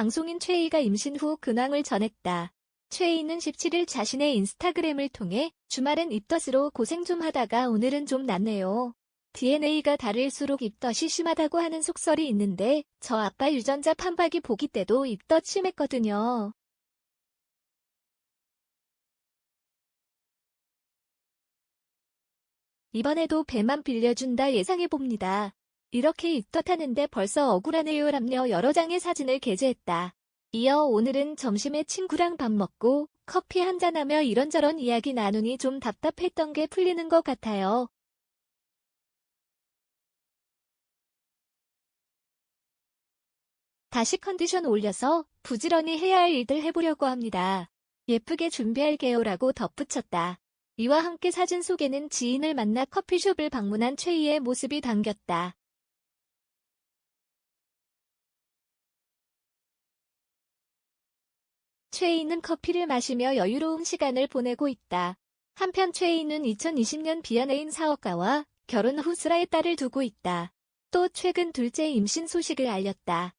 방송인 최희가 임신 후 근황을 전했다. 최희는 17일 자신의 인스타그램을 통해 주말엔 입덧으로 고생 좀 하다가 오늘은 좀 낫네요. DNA가 다를수록 입덧이 심하다고 하는 속설이 있는데 저 아빠 유전자 판박이 보기 때도 입덧 심했거든요. 이번에도 배만 빌려준다 예상해봅니다. 이렇게 입덧하는데 벌써 억울하네요 람녀 여러 장의 사진을 게재했다. 이어 오늘은 점심에 친구랑 밥 먹고 커피 한잔하며 이런저런 이야기 나누니 좀 답답했던 게 풀리는 것 같아요. 다시 컨디션 올려서 부지런히 해야 할 일들 해보려고 합니다. 예쁘게 준비할게요라고 덧붙였다. 이와 함께 사진 속에는 지인을 만나 커피숍을 방문한 최희의 모습이 담겼다. 최희는 커피를 마시며 여유로운 시간을 보내고 있다. 한편 최희는 2020년 비연예인 사업가와 결혼 후 슬아의 딸을 두고 있다. 또 최근 둘째 임신 소식을 알렸다.